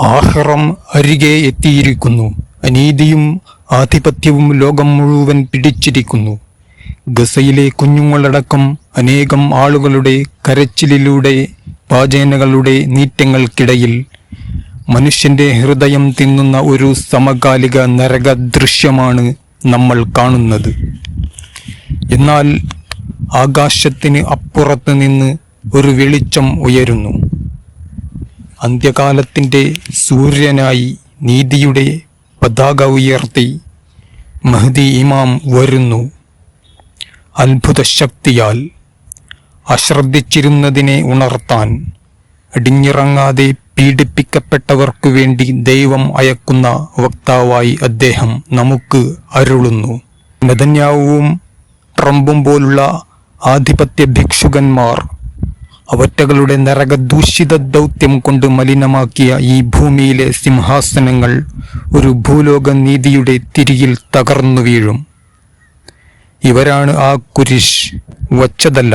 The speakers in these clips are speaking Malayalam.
ആഹ്റം അരികെ എത്തിയിരിക്കുന്നു. അനീതിയും ആധിപത്യവും ലോകം മുഴുവൻ പിടിച്ചിരിക്കുന്നു. ഗസയിലെ കുഞ്ഞുങ്ങളടക്കം അനേകം ആളുകളുടെ കരച്ചിലിലൂടെ പാചേനകളുടെ നീറ്റങ്ങൾക്കിടയിൽ മനുഷ്യന്റെ ഹൃദയം തിന്നുന്ന ഒരു സമകാലിക നരക ദൃശ്യമാണ് നമ്മൾ കാണുന്നത്. എന്നാൽ ആകാശത്തിന് അപ്പുറത്ത് നിന്ന് ഒരു വെളിച്ചം ഉയരുന്നു. അന്ത്യകാലത്തിന്റെ സൂര്യനായി നീതിയുടെ പതാക ഉയർത്തി മഹദി ഇമാം വരുന്നു. അത്ഭുത ശക്തിയാൽ അശ്രദ്ധിച്ചിരുന്നതിനെ ഉണർത്താൻ അടിഞ്ഞിറങ്ങാതെ പീഡിപ്പിക്കപ്പെട്ടവർക്കു വേണ്ടി ദൈവം അയക്കുന്ന വക്താവായി അദ്ദേഹം നമുക്ക് അരുളുന്നു. നെതന്യാവും ട്രംപും പോലുള്ള ആധിപത്യ ഭിക്ഷുകന്മാർ അവറ്റകളുടെ നരകദൂഷിത ദൗത്യം കൊണ്ട് മലിനമാക്കിയ ഈ ഭൂമിയിലെ സിംഹാസനങ്ങൾ ഒരു ഭൂലോക നീതിയുടെ തിരിയിൽ തകർന്നു വീഴും. ഇവരാണ് ആ കുരിശ് വച്ചതല്ല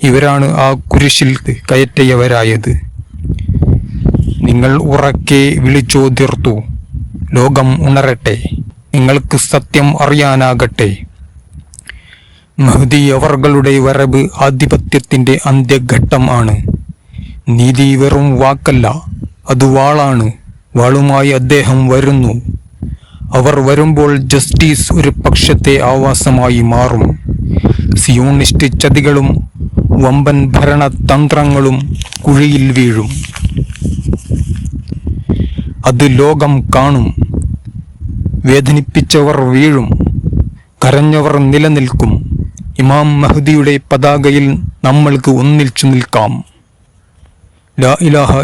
ഇവരാണ് ആ കുരിശിൽ കയറ്റിയവരായത്. നിങ്ങൾ ഉറക്കെ വിളിച്ചോതിർത്തു ലോകം ഉണരട്ടെ നിങ്ങൾക്ക് സത്യം അറിയാനാകട്ടെ. മഹദി അവർകളുടെ വരവ് ആധിപത്യത്തിന്റെ അന്ത്യഘട്ടം ആണ്. നീതി വെറും വാക്കല്ല അത് വാളാണ്. വാളുമായി അദ്ദേഹം വരുന്നു. അവർ വരുമ്പോൾ ജസ്റ്റിസ് ഒരു പക്ഷത്തെ ആവാസമായി മാറും. സിയോണിസ്റ്റ് ചതികളും വമ്പൻ ഭരണതന്ത്രങ്ങളും കുഴിയിൽ വീഴും. അത് ലോകം കാണും. വേദനിപ്പിച്ചവർ വീഴും. കരഞ്ഞവർ നിലനിൽക്കും. ഇമാം മഹദിയുടെ പതാകയിൽ നമ്മൾക്ക് ഒന്നിച്ചു നിൽക്കാം. ലാ ഇലാഹ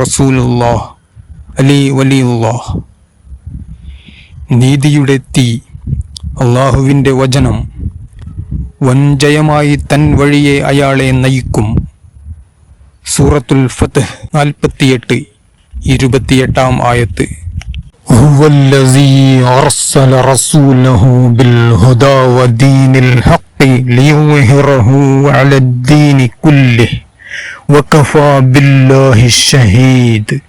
റസൂലുള്ളാഹ് അലി നീതിയുടെ തീ അള്ളാഹുവിന്റെ വചനം വൻജയമായി തൻ വഴിയെ അയാളെ നയിക്കും. സൂറത്തുൽ ഫത്ത് നാൽപ്പത്തിയെട്ട് ഇരുപത്തിയെട്ടാം ആയത്ത്. هو الذي أرسل رسوله بالهدى ودين الحق ليظهره على الدين كله وكفى بالله الشهيد.